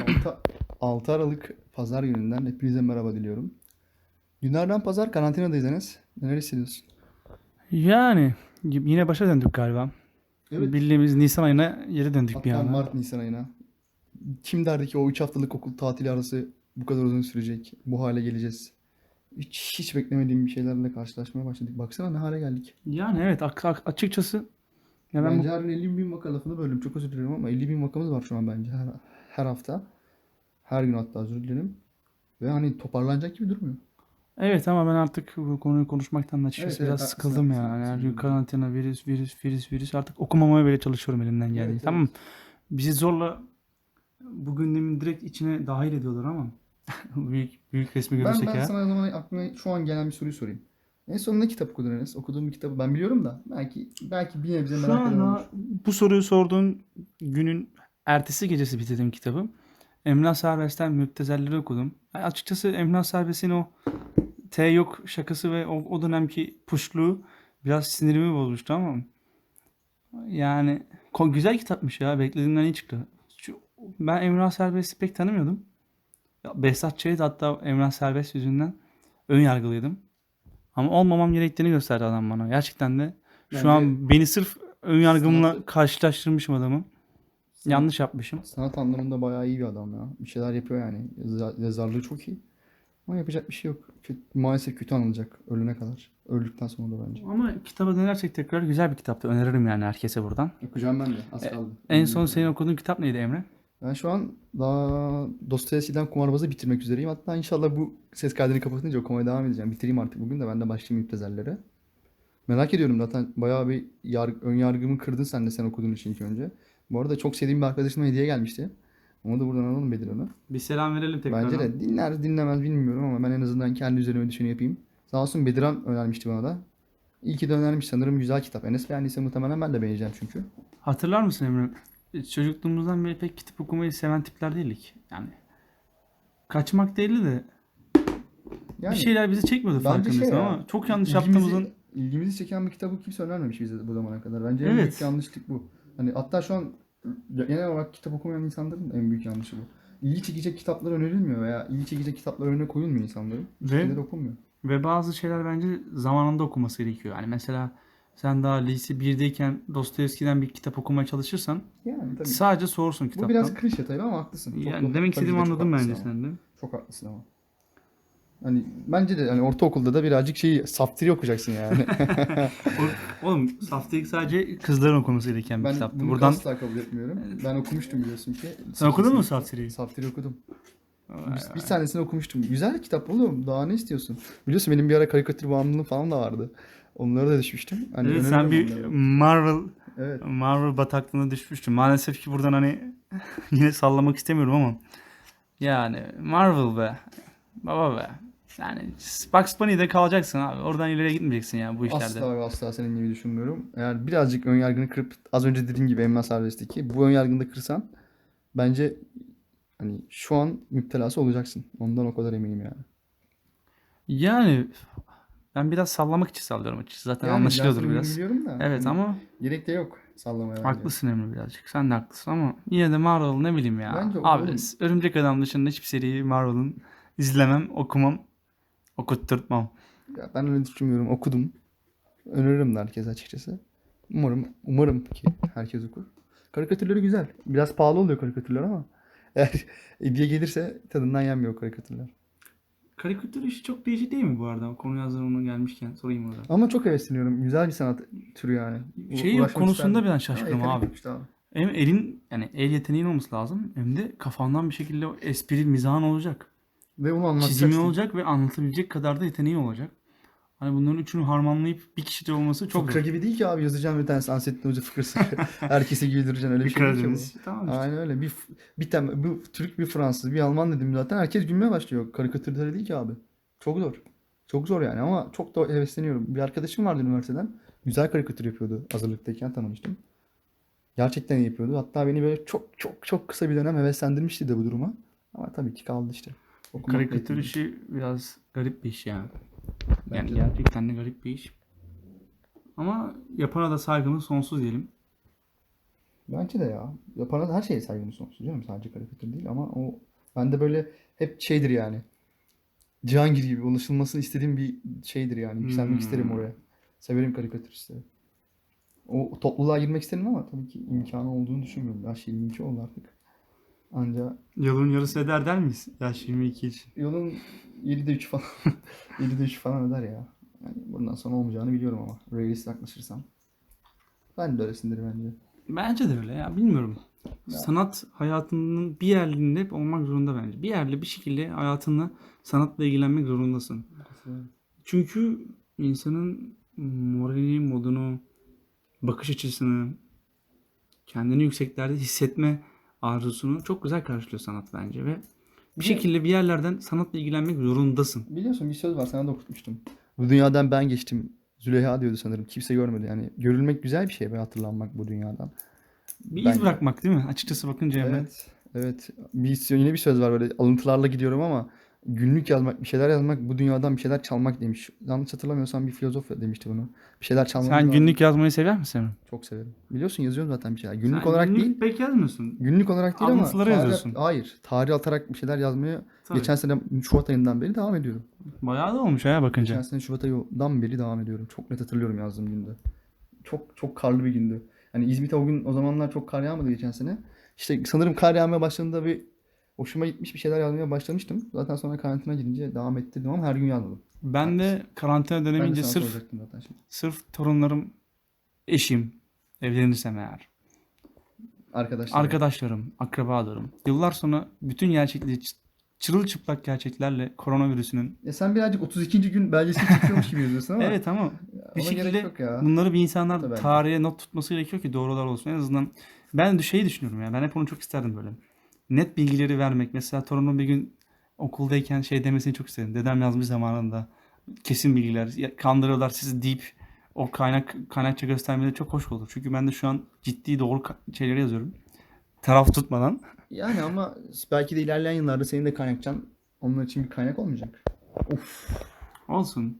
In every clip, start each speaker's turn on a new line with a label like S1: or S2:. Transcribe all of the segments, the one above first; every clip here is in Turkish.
S1: 6, 6 Aralık Pazar gününden hepinize merhaba diliyorum. Günlerden pazar karantinadayız Enes. Neler hissediyorsun?
S2: Yani yine başa döndük galiba.
S1: Evet.
S2: Bildiğimiz Nisan ayına geri döndük bir
S1: Hatta
S2: anda.
S1: Mart Nisan ayına. Kim derdi ki o 3 haftalık okul tatili arası bu kadar uzun sürecek. Bu hale geleceğiz. Hiç, hiç beklemediğim bir şeylerle karşılaşmaya başladık. Baksana ne hale geldik.
S2: Yani evet açıkçası ya ben
S1: Bence her gün 50 bin vaka lafını böldüm. Çok özür dilerim ama 50 bin vakamız var şu an bence her, her hafta. Her gün hatta özür dilerim. Ve hani toparlanacak gibi durmuyor.
S2: evet ama ben artık bu konuyu konuşmaktan da açıkçası
S1: Evet, evet,
S2: biraz
S1: haklısın,
S2: sıkıldım
S1: haklısın,
S2: yani.
S1: Haklısın.
S2: gün karantina, virüs, virüs, virüs, virüs artık okumamaya bile çalışıyorum elimden geldiğince.
S1: Evet,
S2: Tamam bizi zorla bu gündemin direkt içine dahil ediyorlar ama büyük büyük resmi
S1: Ben,
S2: görürsek
S1: ben
S2: ya.
S1: sana o zaman aklıma şu an gelen bir soruyu sorayım. En son ne kitap okudun Enes? Okuduğum bir kitabı ben biliyorum da belki belki bir nebze merak eden olur.
S2: anda bu soruyu sorduğun günün ertesi gecesi bitirdim kitabı. Emrah Serbest'ten Müptezelleri okudum. Yani açıkçası Emrah Serbest'in o T yok şakası ve o, o dönemki puşluğu biraz sinirimi bozmuştu ama yani güzel kitapmış ya. Beklediğimden iyi çıktı. Ben Emrah Serbest'i pek tanımıyordum. Behzat Ç'ye hatta Emrah Serbest yüzünden ön yargılıydım. Ama olmamam gerektiğini gösterdi adam bana. Gerçekten de şu
S1: Bence
S2: an beni sırf ön yargımla karşılaştırmışım adamı. Yanlış yapmışım.
S1: Sanat anlamında bayağı iyi bir adam ya. Bir şeyler yapıyor yani. Yazar- yazarlığı çok iyi. Ama yapacak bir şey yok. Kötü, maalesef kötü anılacak ölene kadar. Öldükten sonra da bence.
S2: Ama kitaba dönersek tekrar güzel bir kitaptı. Öneririm yani herkese buradan.
S1: Okuyacağım ben de. Az kaldı.
S2: En son senin okuduğun kitap neydi Emre?
S1: Ben şu an daha Dostoyevski'den Kumarbaz'ı bitirmek üzereyim. Hatta inşallah bu ses kaydını kapatınca okumaya devam edeceğim. Bitireyim artık bugün de ben de başlayayım müptezellere. Merak ediyorum zaten bayağı bir yar ön yargımı kırdın sen de sen okuduğun için ilk önce. Bu arada çok sevdiğim bir arkadaşıma hediye gelmişti. Onu da buradan alalım Bedir ona.
S2: Bir selam verelim
S1: Bence de dinler dinlemez bilmiyorum ama ben en azından kendi üzerime düşeni yapayım. Sağ olsun Bediran önermişti bana da. İyi ki de önermiş sanırım güzel kitap. Enes beğendiyse muhtemelen ben de beğeneceğim çünkü.
S2: Hatırlar mısın Emre? Çocukluğumuzdan beri pek kitap okumayı seven tipler değildik. Yani kaçmak değildi de
S1: Yani
S2: bir şeyler bizi çekmiyordu
S1: bence
S2: farkındaysan
S1: şey ya,
S2: ama çok yanlış
S1: ilgimizi-
S2: yaptığımızın
S1: ilgimizi çeken bir kitabı kimse önermemiş bize bu zamana kadar. Bence en
S2: Evet.
S1: büyük yanlışlık bu. Hani hatta şu an genel olarak kitap okumayan insanların en büyük yanlışı bu. İlgi çekecek kitaplar önerilmiyor veya ilgi çekecek kitaplar önüne koyulmuyor insanların.
S2: Ve-
S1: okunmuyor.
S2: ve bazı şeyler bence zamanında okunması gerekiyor. Yani mesela sen daha lise 1'deyken Dostoyevski'den bir kitap okumaya çalışırsan
S1: Yani tabii.
S2: sadece soğursun
S1: Bu
S2: kitaptan.
S1: biraz klişe tabii ama haklısın. Çok
S2: yani demek istediğimi
S1: de
S2: anladım bence sen de.
S1: Çok haklısın ama. Hani bence de hani ortaokulda da birazcık şeyi saftiri okuyacaksın yani.
S2: Oğlum Saftirik sadece kızların okuması gereken bir
S1: ben
S2: kitaptı.
S1: bunu
S2: Buradan
S1: asla kabul etmiyorum. Ben okumuştum biliyorsun ki.
S2: sen okudun mu Saftirik'i?
S1: Saftiri okudum. Bir, bir tanesini okumuştum. Güzel kitap oğlum. Daha ne istiyorsun? Biliyorsun benim bir ara karikatür bağımlılığım falan da vardı. Onlara da düşmüştüm. Hani
S2: Evet sen
S1: öneririm
S2: bir
S1: onları.
S2: Marvel
S1: Evet.
S2: Marvel bataklığına düşmüştün. Maalesef ki buradan hani yine sallamak istemiyorum ama yani Marvel be. Baba be. Yani Bugs Bunny'de kalacaksın abi. Oradan ileriye gitmeyeceksin yani bu işlerde.
S1: Asla ve asla senin gibi düşünmüyorum. Eğer birazcık ön yargını kırıp az önce dediğim gibi Emma Serbest'teki bu ön yargını da kırsan bence hani şu an müptelası olacaksın. Ondan o kadar eminim yani.
S2: Yani ben biraz sallamak için sallıyorum açıkçası. Zaten
S1: Yani
S2: anlaşılıyordur biraz.
S1: biliyorum da.
S2: Evet
S1: hani
S2: ama
S1: gerek de yok sallamaya bence.
S2: haklısın Emre birazcık. Sen de haklısın ama yine de Marvel ne bileyim ya.
S1: Bence
S2: Abi
S1: oğlum-
S2: Örümcek Adam dışında hiçbir seriyi Marvel'ın izlemem, okumam, okutturtmam.
S1: Ya ben öyle düşünmüyorum. Okudum. Öneririm de herkese açıkçası. Umarım umarım ki herkes okur. Karikatürleri güzel. Biraz pahalı oluyor karikatürler ama eğer hediye gelirse tadından yenmiyor karikatürler.
S2: Karikatür işi çok değişik değil mi bu arada? Konu hazır gelmişken sorayım orada.
S1: Ama çok hevesleniyorum. Güzel bir sanat türü yani. U-
S2: Şey konusunda ben şaşkınım abi.
S1: abi.
S2: Hem elin yani el yeteneğin olması lazım hem de kafandan bir şekilde o espri mizahın olacak.
S1: Ve onu anlatacaksın.
S2: Çizimi olacak ve anlatabilecek kadar da yeteneğin olacak. Hani bunların üçünü harmanlayıp bir kişide olması çok
S1: Fıkra
S2: zor.
S1: gibi değil ki abi yazacağım bir tane Ansettin Hoca fıkrası. Herkesi güldüreceksin öyle bir,
S2: Bir
S1: şey değil ki bu.
S2: Tamam işte.
S1: Aynen öyle. Bir, bir tem, bir Türk, bir Fransız, bir Alman dedim zaten. Herkes gülmeye başlıyor. Karikatürleri değil ki abi. Çok zor. Çok zor yani ama çok da hevesleniyorum. Bir arkadaşım vardı üniversiteden. Güzel karikatür yapıyordu. Hazırlıktayken tanımıştım. Gerçekten iyi yapıyordu. Hatta beni böyle çok çok çok kısa bir dönem heveslendirmişti de bu duruma. Ama tabii ki kaldı işte. Okumak
S2: Karikatür
S1: yetmedi.
S2: işi biraz garip bir iş yani. Yani
S1: Bence de.
S2: gerçekten de garip bir iş. Ama yapana da saygımız sonsuz diyelim.
S1: Bence de ya. Yapan her şeye saygımız sonsuz canım. Sadece karikatür değil ama o bende böyle hep şeydir yani. Cihangir gibi ulaşılmasını istediğim bir şeydir yani. Yükselmek
S2: Hmm.
S1: isterim oraya. Severim karikatüristleri. O topluluğa girmek isterim ama tabii ki imkanı olduğunu düşünmüyorum. Yaş 22 oldu artık. Anca
S2: Yolun yarısı eder der miyiz? Yaş 22 için.
S1: yolun 7'de 3 falan 7'de 3 falan öder ya. Yani bundan sonra olmayacağını biliyorum ama realist yaklaşırsam. Ben de öylesindir bence.
S2: Bence de öyle ya bilmiyorum.
S1: Ya.
S2: Sanat hayatının bir yerinde hep olmak zorunda bence. Bir yerle bir şekilde hayatında sanatla ilgilenmek zorundasın. Çünkü insanın moralini, modunu, bakış açısını, kendini yükseklerde hissetme arzusunu çok güzel karşılıyor sanat bence ve bir şekilde bir yerlerden sanatla ilgilenmek zorundasın.
S1: Biliyorsun bir söz var sana da okutmuştum. Bu dünyadan ben geçtim. Züleyha diyordu sanırım. Kimse görmedi. Yani görülmek güzel bir şey ve hatırlanmak bu dünyadan.
S2: Bir
S1: Bence.
S2: iz bırakmak değil mi? Açıkçası bakınca Emre.
S1: Evet. Evet. Bir, yine bir söz var böyle alıntılarla gidiyorum ama günlük yazmak, bir şeyler yazmak, bu dünyadan bir şeyler çalmak demiş. Yanlış hatırlamıyorsam bir filozof demişti bunu. Bir şeyler çalmamız
S2: Sen
S1: lazım.
S2: günlük yazmayı sever misin?
S1: Çok severim. Biliyorsun yazıyorum zaten bir şeyler. Günlük
S2: Sen
S1: olarak
S2: günlük
S1: değil.
S2: pek yazmıyorsun.
S1: Günlük olarak değil ama
S2: Alıntıları
S1: tarih-
S2: yazıyorsun.
S1: Hayır. Tarih atarak bir şeyler yazmaya
S2: Tabii.
S1: geçen sene Şubat ayından beri devam ediyorum.
S2: Bayağı da olmuş ha bakınca.
S1: Geçen sene Şubat ayından beri devam ediyorum. Çok net hatırlıyorum yazdığım günde. Çok çok karlı bir gündü. Hani İzmit'e o gün o zamanlar çok kar yağmadı geçen sene. İşte sanırım kar yağmaya başladığında bir hoşuma gitmiş bir şeyler yazmaya başlamıştım. Zaten sonra karantina girince devam ettirdim ama her gün yazmadım.
S2: Ben de karantina dönemince sırf sırf torunlarım, eşim, evlenirsem eğer,
S1: Arkadaşlar.
S2: arkadaşlarım, akrabalarım, yıllar sonra bütün gerçekliği çırılçıplak gerçeklerle koronavirüsünün
S1: Ya sen birazcık 32. gün belgesini çekiyormuş gibi yazıyorsun ama
S2: evet ama bir şekilde bunları bir insanlar
S1: Tabii.
S2: tarihe not tutması gerekiyor ki doğrular olsun. En azından ben de şeyi düşünüyorum ya. Ben hep onu çok isterdim böyle. Net bilgileri vermek. Mesela torunum bir gün okuldayken şey demesini çok istedim. Dedem yazmış zamanında. Kesin bilgiler. Kandırıyorlar sizi deyip o kaynak kaynakça göstermeleri çok hoş olur. Çünkü ben de şu an ciddi doğru şeyleri yazıyorum. Taraf tutmadan.
S1: Yani ama belki de ilerleyen yıllarda senin de kaynakçan onlar için bir kaynak olmayacak. Of.
S2: Olsun.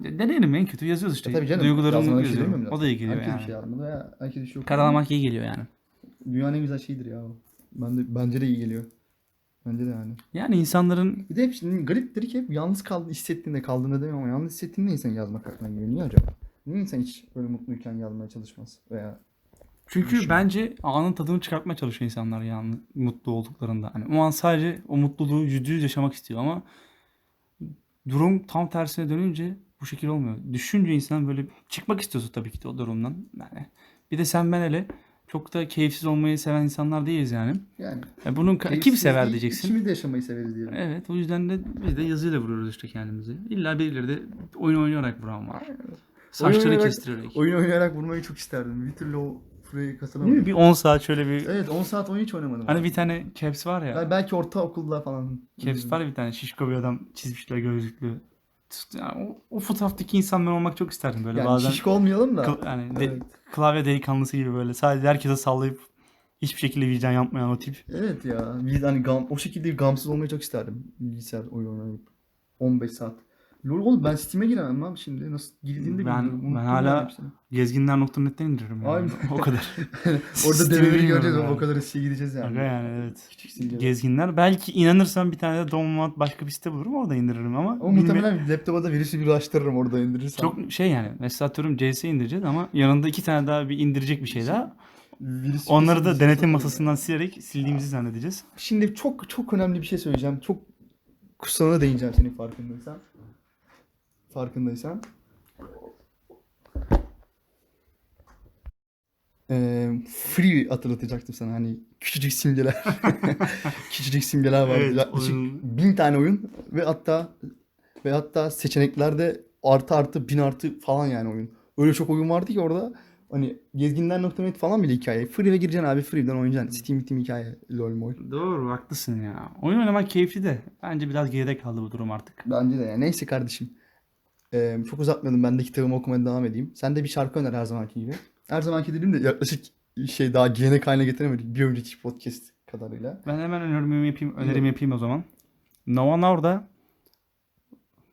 S2: Deneyelim en kötü yazıyoruz işte.
S1: Ya tabii canım.
S2: Duygularımı
S1: şey
S2: yazıyorum.
S1: demiyorum
S2: o da iyi geliyor
S1: Herkes
S2: yani.
S1: şey ya. Herkes şey.
S2: Karalamak iyi geliyor yani.
S1: Dünyanın en güzel şeyidir ya. o. Ben de, bence de iyi geliyor. Bence de yani.
S2: Yani insanların
S1: Bir de hep şimdi gariptir ki hep yalnız kaldı, hissettiğinde kaldığında demiyorum ama yalnız hissettiğinde insan yazmak aklına geliyor. Niye acaba? Niye insan hiç böyle mutluyken yazmaya çalışmaz? Veya
S2: Çünkü
S1: Düşün.
S2: bence anın tadını çıkartmaya çalışıyor insanlar yani mutlu olduklarında. Hani o an sadece o mutluluğu yüzde yüz yaşamak istiyor ama durum tam tersine dönünce bu şekilde olmuyor. Düşünce insan böyle çıkmak istiyorsa tabii ki de o durumdan. Yani bir de sen ben hele çok da keyifsiz olmayı seven insanlar değiliz yani.
S1: yani
S2: E bunun ka- kim sever diyeceksin.
S1: İçimizde yaşamayı severiz diyelim.
S2: Evet o yüzden de biz de yazıyla vuruyoruz işte kendimizi. İlla birileri de oyun oynayarak vuran var. Saçları
S1: oynayarak-
S2: kestirerek.
S1: Oyun oynayarak vurmayı çok isterdim. Bir türlü o
S2: Değil
S1: katılamadım.
S2: Bir 10 saat şöyle bir
S1: Evet 10 saat oyun hiç oynamadım.
S2: hani
S1: abi.
S2: bir tane caps var ya.
S1: Yani belki ortaokulda falan.
S2: Caps var ya bir tane şişko bir adam çizmişler gözlüklü. Yani o, o fotoğraftaki insan ben olmak çok isterdim böyle
S1: Yani
S2: bazen.
S1: şişko olmayalım da.
S2: Yani de-
S1: Evet.
S2: klavye delikanlısı gibi böyle sadece herkese sallayıp hiçbir şekilde vicdan yapmayan o tip.
S1: Evet ya. Biz hani gam, o şekilde gamsız olmayı çok isterdim. Bilgisayar oyun oynayıp. 15 saat. Lol oğlum ben Steam'e giremem abi şimdi. Nasıl girdiğini de
S2: Ben-
S1: bilmiyorum.
S2: ben
S1: Unuttum
S2: hala-
S1: yani hepsini.
S2: Gezginler.net'ten indiririm yani.
S1: Aynen.
S2: o kadar.
S1: Orada develeri göreceğiz.
S2: yani.
S1: O kadar eskiye gideceğiz yani.
S2: Aga yani evet.
S1: Küçük.
S2: Gezginler. Belki inanırsam bir tane de download başka bir site bulurum orada indiririm ama
S1: Ama
S2: bilme-
S1: muhtemelen laptopa da virüsü bir açtırırım orada indirirsem.
S2: çok şey yani mesela atıyorum CS indireceğiz ama yanında iki tane daha bir indirecek bir şey daha.
S1: Virüs
S2: Onları da denetim masasından silerek sildiğimizi zannedeceğiz.
S1: Şimdi çok çok önemli bir şey söyleyeceğim. Çok kusana değineceğim senin farkındaysan. Farkındaysan. Ee, free hatırlatacaktım sana hani küçücük simgeler. küçücük simgeler vardı.
S2: Evet,
S1: Yaklaşık
S2: oyun-
S1: bin tane oyun ve hatta ve hatta seçeneklerde artı artı bin artı falan yani oyun. Öyle çok oyun vardı ki orada hani gezginler.net falan bile hikaye. Free'e gireceksin abi free'den oynayacaksın. Steam Steam hikaye lol mol.
S2: Doğru haklısın ya. Oyun oynamak keyifli de bence biraz geride kaldı bu durum artık.
S1: Bence de ya. Neyse kardeşim. Ee, çok uzatmadım. Ben de kitabımı okumaya devam edeyim. Sen de bir şarkı öner her zamanki gibi. Her zamanki dediğim de yaklaşık şey daha gelenek haline getiremedik. Bir önceki podcast kadarıyla.
S2: Ben hemen önerimi yapayım, önerim yapayım o zaman. Nova Nor'da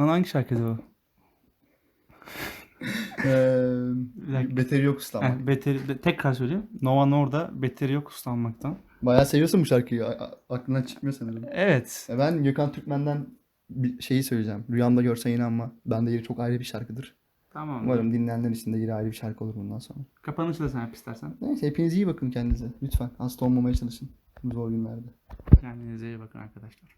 S2: Lan hangi şarkıydı o?
S1: Ee, beteri yok uslanmak.
S2: Beteri, be- tekrar söyleyeyim. Nova Norda beteri yok uslanmaktan.
S1: Bayağı seviyorsun bu şarkıyı. A- a- aklından çıkmıyor sanırım.
S2: Evet.
S1: E Ben Gökhan Türkmen'den bir şeyi söyleyeceğim. Rüyamda görsen inanma. Bende yeri çok ayrı bir şarkıdır.
S2: Tamam.
S1: Umarım dinleyenler için de yeri ayrı bir şarkı olur bundan sonra.
S2: Kapanışı da sen yap istersen.
S1: Neyse hepiniz iyi bakın kendinize. Lütfen hasta olmamaya çalışın bu zor günlerde.
S2: Kendinize iyi bakın arkadaşlar.